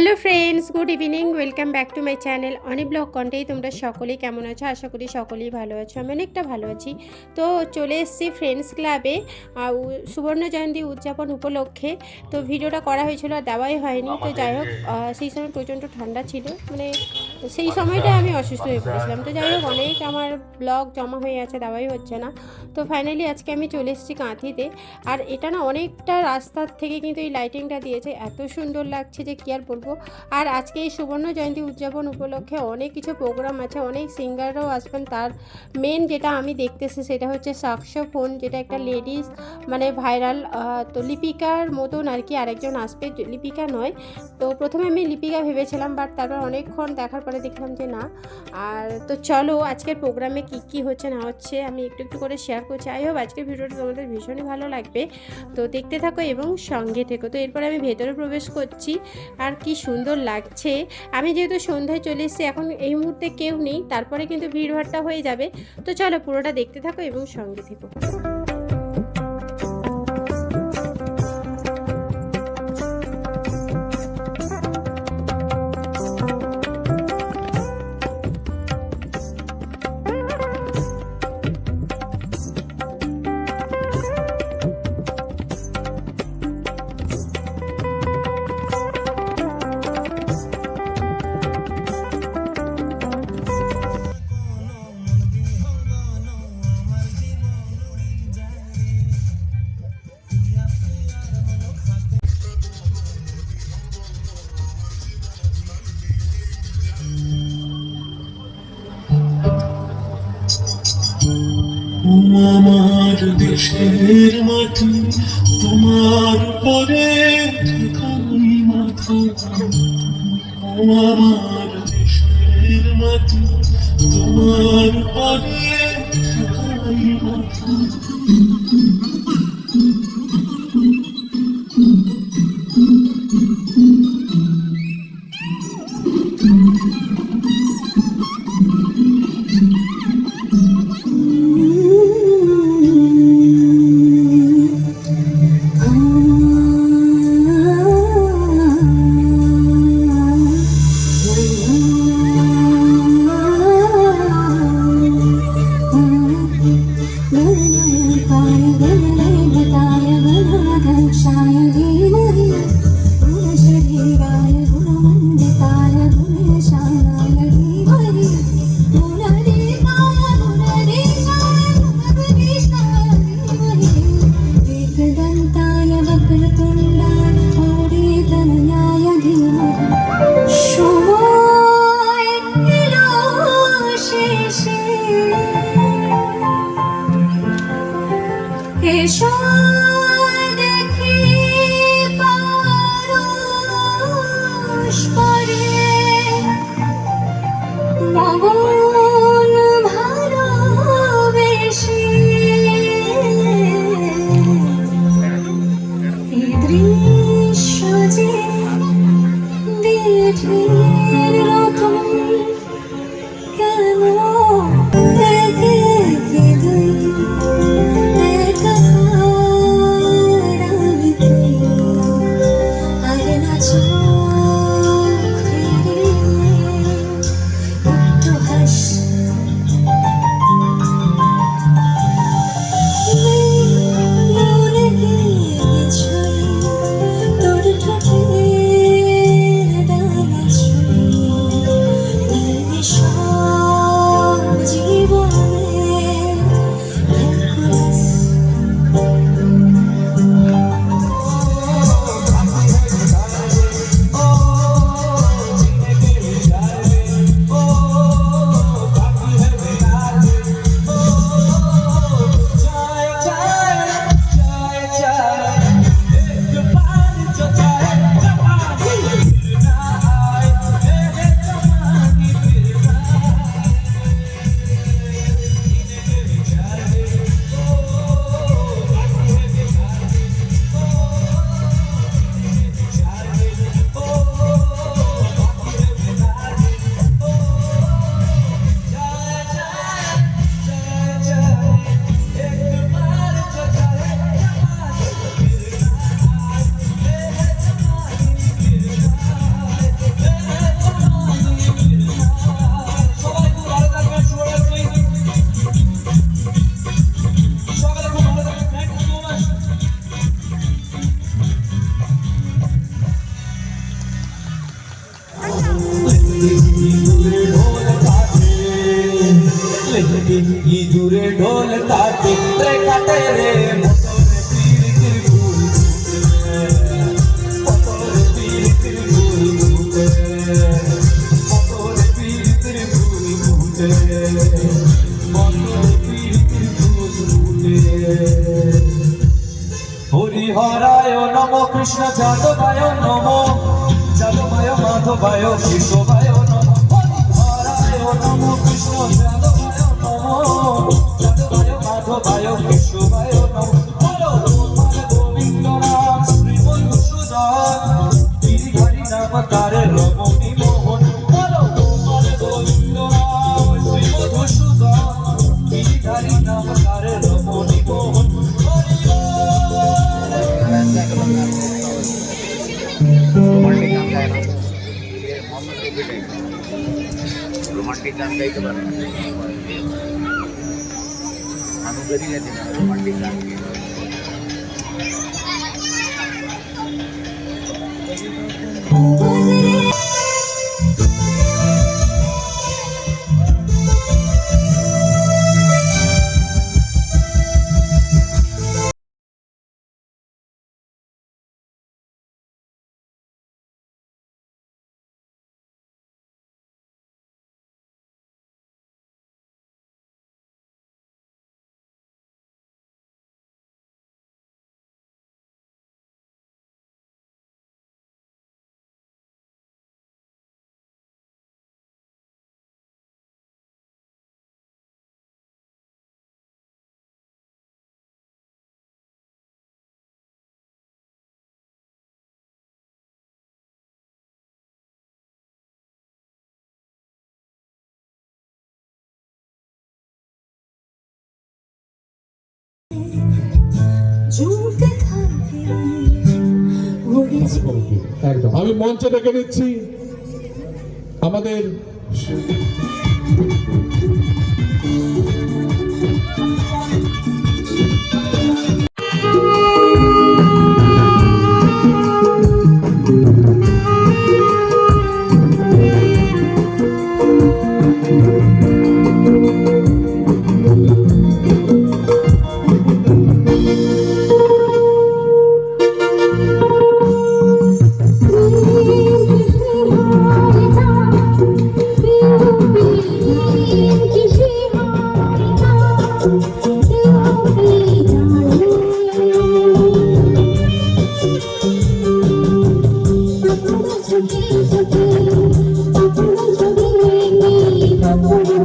Hello friends good evening welcome back to my channel অনেক blog কন্টেই। তোমরা সকলেই কেমন আছো? আশা করি সকলেই ভালো আছো। আমি অনেকটা ভালো আছি। তো চলে এসেছি ফ্রেন্ডস ক্লাবে সুবর্ণ জয়ন্তী উদযাপন উপলক্ষে। তো ভিডিওটা করা হয়েছিল আর দেওয়াই হয়নি। তো যাই হোক সেই সময় প্রচণ্ড ঠান্ডা ছিল। মানে সেই সময়টা আমি অসুস্থ হয়ে পড়েছিলাম। তো যাই হোক, অনেক আমার ব্লগ জমা হয়ে আছে, দেওয়াই হচ্ছে না। তো ফাইনালি আজকে আমি চলে এসেছি কাঁথিতে। আর এটা না অনেকটা রাস্তার থেকে কিন্তু এই লাইটিংটা দিয়েছে। এত সুন্দর লাগছে যে কি আর বলব। আর আজকে এই সুবর্ণ জয়ন্তী উদযাপন উপলক্ষে অনেক কিছু প্রোগ্রাম আছে, অনেক সিঙ্গাররাও আসবেন। তার মেন যেটা আমি দেখতেছি সেটা হচ্ছে সাক্সোফোন যেটা একটা লেডিস মানে ভাইরাল তো লিপিকার মতন আর কি আরেকজন আসবে। লিপিকা নয়। তো প্রথমে আমি লিপিকা ভেবেছিলাম বাট তারপর অনেকক্ষণ দেখার পরে দেখলাম যে না। আর তো চলো, আজকের প্রোগ্রামে কি কি হচ্ছে না হচ্ছে আমি একটু একটু করে শেয়ার করছি। আই হোপ আজকের ভিডিওটা তোমাদের ভীষণই ভালো লাগবে। তো দেখতে থাকো এবং সঙ্গে থেকো। তো এরপরে আমি ভেতরে প্রবেশ করছি। আর কি সুন্দর লাগছে। আমি যেহেতু সন্ধ্যায় চলে এসেছি, এখন এই মুহূর্তে কেউ নেই, তারপরে কিন্তু ভিড়ভাড়টা হয়ে যাবে। তো চলো পুরোটা দেখতে থাকো এবং সঙ্গে থেকো। দেশের মাটি তোমার পরে ঠেকাই মাথা ও আমার দেশের মাটি তোমার পরে ঠেকাই মাথা 别说。হরিহরায় নম, কৃষ্ণ যাদবায় নম, যাদবায় মাধবায় কৃষ্ণবায় নম, হরিহরায় নম, কৃষ্ণ যাদবায় নম, যাদবায় মাধবায় কেশবায় রোমান্টিক গান গাইতে পারে আমি বেরিয়ে গেছি না রোমান্টিক গান গেয়ে। গুজরে একদম। আমি মঞ্চে ডেকে নিচ্ছি। আমাদের Hallelujah.